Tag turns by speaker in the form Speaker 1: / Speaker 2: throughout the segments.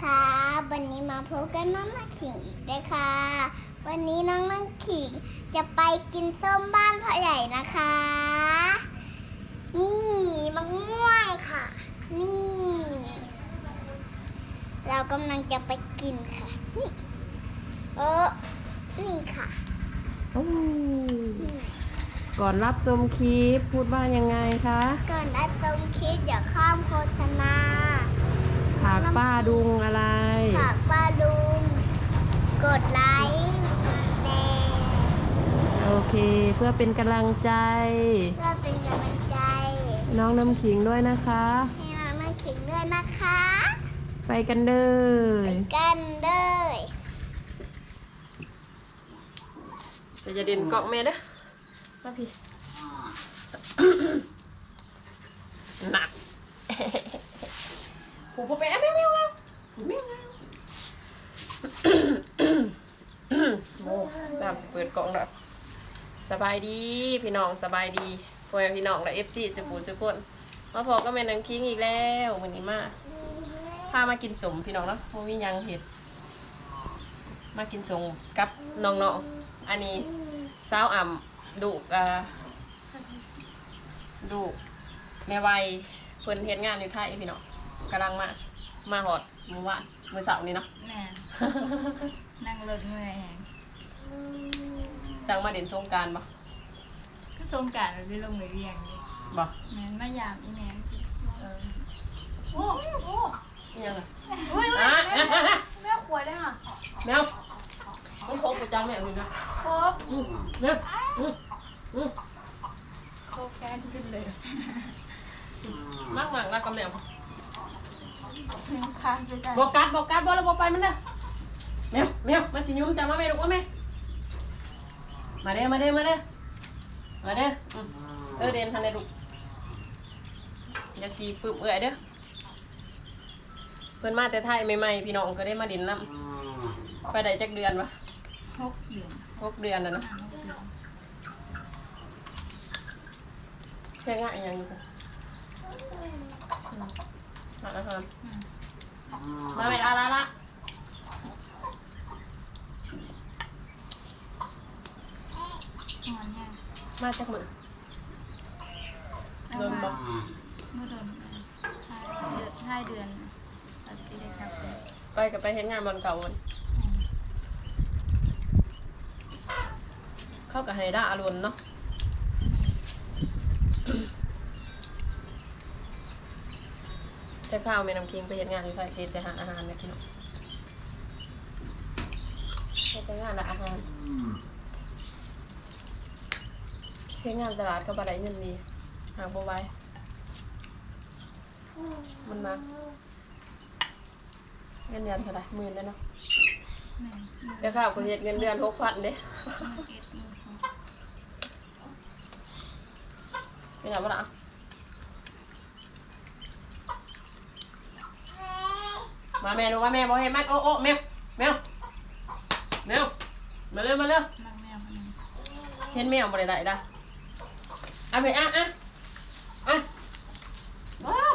Speaker 1: ค่ะ วันนี้มาพบกันน้องนักขิงอีกด้วยค่ะ วันนี้น้องนักขิงจะไปกินส้มบ้านพ่อใหญ่นะคะ นี่มะม่วงค่ะ นี่ เรากำลังจะไปกินค่ะ นี่เออนี่ค่ะ
Speaker 2: โอ้
Speaker 1: นี่
Speaker 2: ก่อนรับชมคลิปพูดว่ายังไงคะ
Speaker 1: ก่อนอัดตรงคลิปอย่าข้ามโฆษณา
Speaker 2: ผากป้าดุงอะไร
Speaker 1: ฝากป้าลุงกดไลค์กดแชร์
Speaker 2: โอเคเพื่อเป็นกำลังใจ
Speaker 1: เพื่อเป็นกำลังใจ
Speaker 2: น้องน้ำขิงด้วยนะคะ
Speaker 1: ให้น้องนักขิงด้วยนะคะ
Speaker 2: ไปกันเด้
Speaker 1: ไป
Speaker 2: อ
Speaker 1: กันเลย
Speaker 2: จะจะเด่นเกาะแม่เด้อมาพี่ หนัก ผูกไปแม่แม่แม่แม่แม่แม่โอ้สามสิบเปิดกล่องแล้วสบายดีพี่น้องสบายดีพ่อแม่พี่น้องและเอฟซีจะปูสุกคนมาพอก็แม่นังคิงอีกแล้ววันนี้มาพามากินสมพี่น้องเนาะโมมียังเห็ด มากินสมกับน้องๆอันนี้สาวอ่ำดุกอ่าดุแม่วัยเพิ่นเฮ็ดงานอยู่ไทยพี่น้อง กำลังมา มาหอดมื้อวานมื้อเสาร์นี้เนาะ
Speaker 3: แม่นั่งรถเมื่อยแหง
Speaker 2: จังมาเด่นสงกรารบ่
Speaker 3: ก็สงกรารสิลงไปเวียงเลย
Speaker 2: บ่
Speaker 3: แม่นมายามอีแม่
Speaker 2: เออ
Speaker 3: โอ้โอ้
Speaker 2: อิหยังล่ะ
Speaker 3: อุ้ย
Speaker 2: อะ
Speaker 3: แม่ขวดได้ค่ะ
Speaker 2: แมวต้องพกประจำแม่มึงนะ
Speaker 3: ครบ
Speaker 2: อืมแมวอืมอืม
Speaker 3: ครบแฟนจุดเลย
Speaker 2: มากมากรักกับแมว
Speaker 3: ค้างไปกัน
Speaker 2: บอกกัดบอกกัดบอกแล้วบอกไปมันเด้อแมวแมวมันสิยุ่มจำมาแม่ลูกว่าแม่มาเด้อมาเด้อมาเด้อมาเด้ออืมเออเดนทันได้ลูกอย่าสีปึบเอื่อยเด้อเพิ่นมาแต่ไทยใหม่ๆพี่น้องก็ได้มาดินน้ำไปได้จักเดือนวะ
Speaker 3: หกเดือน
Speaker 2: หกเดือนแล้วเนาะ
Speaker 3: ห้าหกเดือน
Speaker 2: แค่ง่ายอยังอยู่ค่ะ มาแล้วครับมาไม่ได้ละละ
Speaker 3: นอนเนี่ย
Speaker 2: มาจากมือโดนบอก
Speaker 3: เมื่อโดนห้าเดือนห้าเดือนเราจะได้กลับไป
Speaker 2: ไปกับไปเห็นงานบอลเก่าวันเข้ากับไฮด้าอารมณ์เนาะ แต่ข้าวแม่น้ำคิงไปเห็นงานอยู่ใส่เทศแต่หาอาหารเนี่ยพี่น้องเฮ็ดแต่งานและอาหารเฮ็ดงานตลาดก็บาได้เงินดีหางบัไหว้มันมาเงินเดือนเท่าไหร่หมื่นแล้วเนาะ
Speaker 3: แม่
Speaker 2: แต่ข้าวก็เฮ็ดเงินเดือนหกพันเด้
Speaker 3: เอ็ดมือสอง
Speaker 2: เป็นไงบ้างล่ะ มาแม่ดูว่าแม่บอกให้มัดโอ้โอ้แมวแมวแมวมาเร็วมาเร็ว
Speaker 3: มักแมวคนนึง
Speaker 2: เห็นแมวบ่ได้ได้ด่ะอะไปอะอะอะว้าว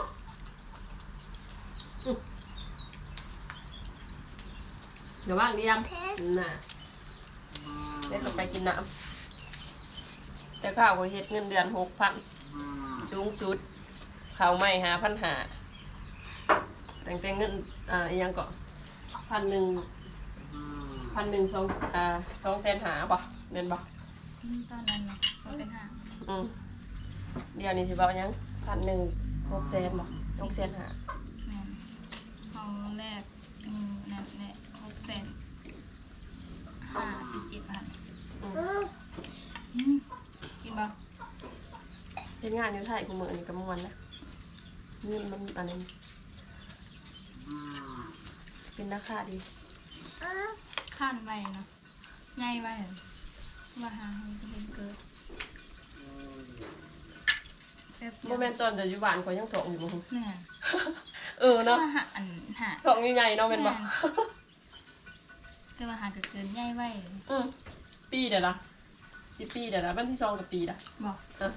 Speaker 2: อืมเดี๋ยวว่างเดียมน่ะเดี๋ยวต้องไปกินน้ำแต่ข้าวก็เฮ็ดเงินเดือนหกพันสูงสุดข้าวไม่หาพันหา แต่งแต่เงินอ่าอีหยังก็พันหนึ่งพันหนึ่งสองอ่าสองแสนหาบ่เงินบ่
Speaker 3: ตอนนั้นเนาะสองเซนห้า
Speaker 2: อืมเดี๋ยวนี้สิบอกยังพันหนึ่งหกแสนบ่หกแสนหา
Speaker 3: แม่นห้องแรกอืมนั่นแหละหกเซนห้าสิบเจ็ดพัน
Speaker 2: อืม
Speaker 3: อืมกินบ่
Speaker 2: เฮ็ดงานอยู่ไทยกูมือนี่ก็ม่วนนะเงินมันอันนี้เป็น ราคาดี
Speaker 3: ข้านไว้เนาะใหญ่ไว้ว่าหาให้เห็นเกิด
Speaker 2: โมเมนต์ตอนจะอยู่บ้านก็ยังถกอยู่บ่
Speaker 3: แม่
Speaker 2: เออเนาะ
Speaker 3: ว่าหาอันหา
Speaker 2: ถกใหญ่ๆเนาะแม่นบ่
Speaker 3: แต่ว่าหาเกิดเกินใหญ่ไว้
Speaker 2: อืมปีเดี๋ยวละสิปีเดี๋ยวละวันที่สองกับปีละ
Speaker 3: บอก
Speaker 2: อะ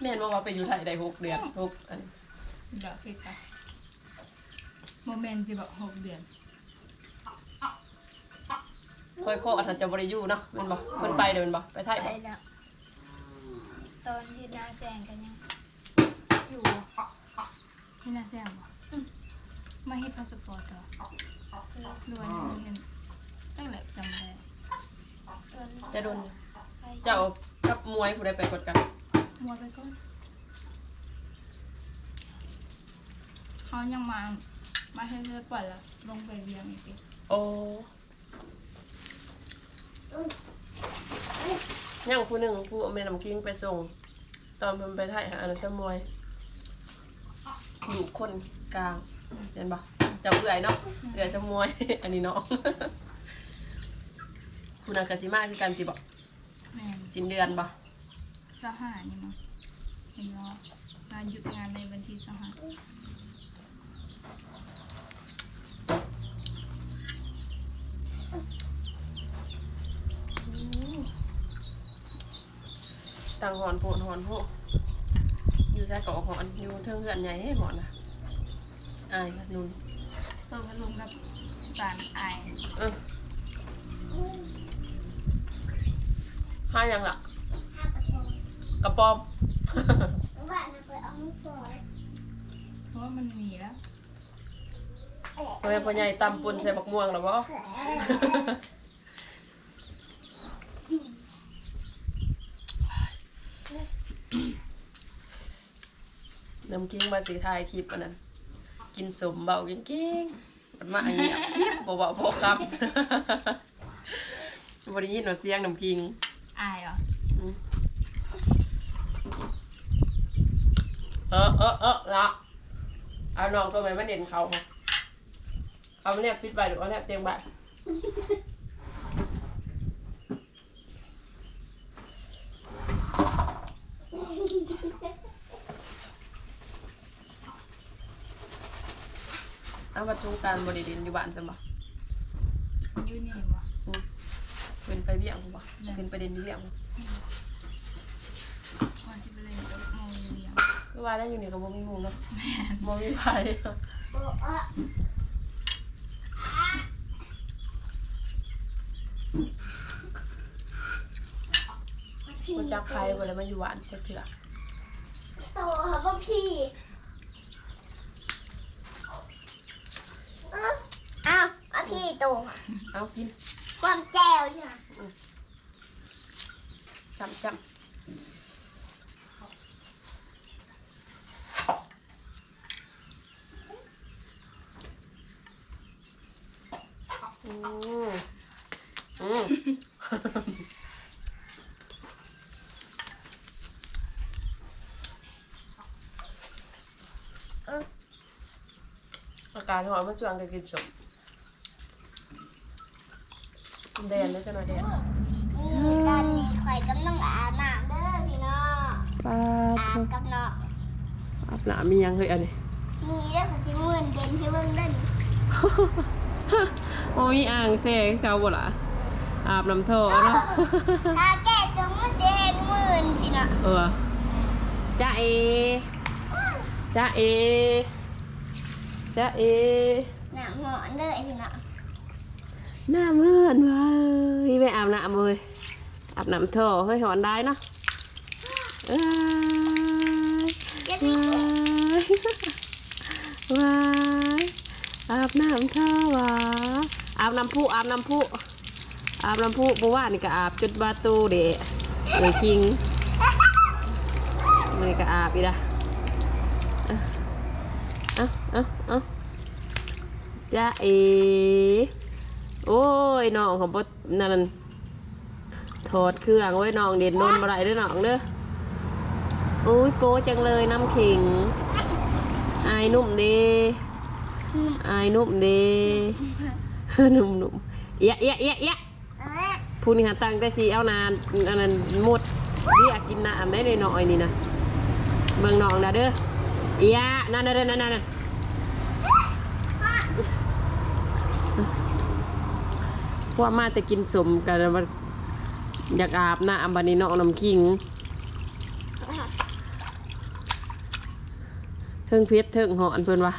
Speaker 2: แม่นว่าว่าไปอยู่ไทยได้หกเดือนหกอัน
Speaker 3: เดี๋ยวปิดไป โมโมเมนต์ที่แบบหกเดือน
Speaker 2: ค่อยโคอาจจะบริยูเนาะแมันบอกมันไปเดี๋ยวแมันบอกไปไทย
Speaker 3: ไป
Speaker 2: บอก
Speaker 3: แล้วตอนที่นาแซงกันยังอยู่ที่นาแซงบ่มาเฮ็ดพาสปอร์ตต่อหรือว่ายังเรียนตั้งแต่จำได้
Speaker 2: จะโดนเจ้ากับมวยผู้ใดไปกดกัน
Speaker 3: มัวไปก่อนเขายังมา มาให้เลือดปล่อยแล้วลงไปเวียงอีกที
Speaker 2: โอ้ยังผู้หนึ่งผู้เอาแม่น้ำกิ้งไปส่ง ตอนเพิ่นไปไทยหาอันนั้นเช่มวยอยู่คนกลางเห็นปะเจับเอื่อยเนาะเอื่อยเช่มวย อันนี้เนาะคุณอากาซิมาคือการตีบอก
Speaker 3: แม่น
Speaker 2: สิ้นเดือนปะ
Speaker 3: สหานี่มั้งเห็นว่างานหยุดงานในวันที่สหา
Speaker 2: ต่างหอนโพนหอนโพอยู่ใช้เกาะหอนอยู่เทิงเหือนใหญ่ให้หมอนนะอายค่ะนุ่น
Speaker 3: เปิดพัดลมกับปานไอาย
Speaker 2: เออห้ายังล่ะ
Speaker 1: ห้ากระโปรง
Speaker 2: กระป๋อม
Speaker 1: ว่านะไปเอาไม่ปล่อย
Speaker 3: เพราะว่ามันมีแล้ว
Speaker 2: พ่อแม่พ่อใหญ่ตำปุ่นใส่บักม่วงหรอบ่ น้ำกิ้งมาสีทายคลิปอันนั้นกินสมเบากิ้งกิ้งมันมาอันเงียบเสียบบ่เบาพอคำบ่ได้ยินว่าเสียงน้ำกิ้ง
Speaker 3: อายเหรอ
Speaker 2: อืมเออเออเออละเอาน้องตัวใหม่มาเด่นเขาค่ะเอามาเนี่ยปิดใบหรือว่าเนี่ยเตียงใบ เอาวัดสงกรารบริเดนอยู่บ้านจะบ่
Speaker 3: อยูนี่วะ
Speaker 2: อืมเป็นไปเบี่ยงบ่เป็นประเด็นเบี่ยงบ่
Speaker 3: ว่าสิไปเลยกับโมงเรียง
Speaker 2: ไม่ว่าได้อยู่นี่กับบ่มีหมูเนาะบ่มีไผ
Speaker 1: โอ้เออ
Speaker 2: บ่จักไผบ่ได้มาอยู่บ้านจักเทื่อ
Speaker 1: โตค่ะพ่อพี่เอ้าอ้าวพ่อพี่ โตค่ะ
Speaker 2: เอากิน
Speaker 1: ความแจวใช่ไหม
Speaker 2: จำจำอืมอืมอาการหอยมันชวนกันกินสม แดนแล้วจะหน่อยแดน
Speaker 1: นี่ตอนนี้ข่อยกำลังอาบน้ำเด้อพี่น้อง
Speaker 2: ปลา
Speaker 1: อาบกับน้อง
Speaker 2: อาบน้ำมียังเฮ้ยอันนี้
Speaker 1: มีเด้อค่ะสิมื่นเด่นให้เบิ่งเด้อนี่
Speaker 2: โอ้ยอ่างเซ่เขาบ่ล่ะอาบน้ำโถเนาะ
Speaker 1: ถ้าแก้ตัวมันแดงหมื่นพี่น้อง
Speaker 2: เออจ้าเอจ้าเอจ้าเอ
Speaker 1: น้ำหอนเด้อพี่น้อง
Speaker 2: หน้าเมื่อนว่ะเฮ้ยไปอาบน้ำเลยอาบน้ำโถเฮ้ยหอนได้เนาะเอ้ย
Speaker 1: จะสิ
Speaker 2: ว้ายว้ายอาบน้ำเธอวะอาบน้ำพุอาบน้ำพุอาบน้ำพุเมื่อวานนี่ก็อาบจุดบาตูเดะเลยคิงเลยก็อาบอีกละอะอะอะอะจ้าเอ โอ้ยน้องของบดนั่นถอดเครื่องไว้น้องเด่นนนมาไรด้อน้องเด้อโอ้ยโป๊จังเลยน้ำขิง อายนุ่มเดอายนุ่มเดนุ่มนุ่มเอะเอะเอะเอะ
Speaker 1: เอ้ย
Speaker 2: ผู้นี้หาตังแต่สีเอานานอันนั้นหมดเรียกกินน้ำได้เลยน้อยนี่นะเบิ่งน้องนะเด้อเอะนั่นนั่นนั่นนั่นนั่นพ วกมาแต่กินสมกันอยากอาบน้ำบันนี้น้องน้ำคิงเทิงเพชรเทิงหอนเพิ่นวะ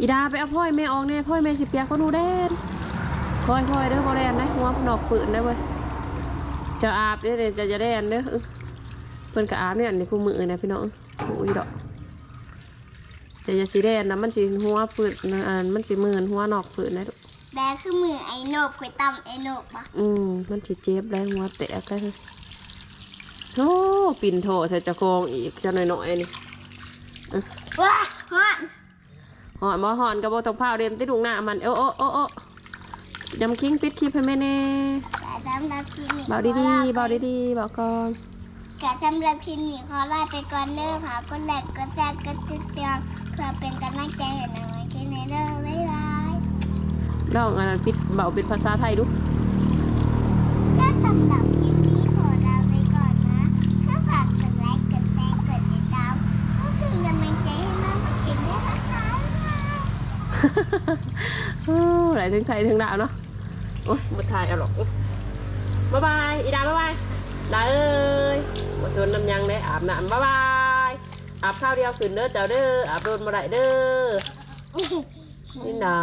Speaker 2: อีดาไปเอาพ่อยแม่ออกแน่พ่อยแม่สิเปียกเขาดูแดนพ่อยพ่อยเด้อบ่แดนนะหัวหนอกปืนได้เว้ยจะอาบเด้อเดี๋ยจะจะแดนเด้อเออเพิ่นก็อาบเนี่ยนี่คู่มือนะพี่น้องโอ้ยดอกแต่จะสีแดนนะมันสิหัวปืนอันมันสิมือนหัวนอกปืนนะลูก
Speaker 1: แบกคือมือไอ้โนบคุยตำไอ้โนบปะ
Speaker 2: อืมมันสิเจ็บแล้วหัวแตกเลยโธ่ปิ่นโถใส่จะโกงอีกจะหน่อยๆนี่
Speaker 1: ว้าฮอน
Speaker 2: หอนบ่หอนกับบ่ต้องพาวเดมติดุงหน้ามันเออโอ้โอ้โอ้ยำคิงปิดคลิปให้แม่แน่
Speaker 1: แต่สำหรับคลิปนี้
Speaker 2: เบาดีๆเบาดีๆเบาก่อน
Speaker 1: แต่สำหรับคลิปนี้ขอลาไปก่อนเด้อค่ะกดไลค์กดแชร์กดติดตามเพื่อเป็นกำลังใจให้น้องคลิปนี้เด้อบ๊ายบาย
Speaker 2: ลองอันนั้นปิดเบาเป็นภาษาไทยดู
Speaker 1: ก็สำหรับคลิปนี้ขอลาไปก่อนนะถ้าฝากกดไลค์กดแชร์กดติดตามเพื่อเป็นกำลังใจให้น้องคลิปด้วยนะคะ
Speaker 2: โอ้หลายถึงไทยถึงดาวเนาะโอ้ยบ่ถ่ายเอาหรอกบ๊ายบายอีดาบ๊ายบายดาเอ้ยบ่ชวนน้ำยังได้อาบน้ำบ๊ายบายอาบข้าวเดียวขึ้นเด้อเจ้าเด้ออาบโดนบ่ได้เด้อนี่นะ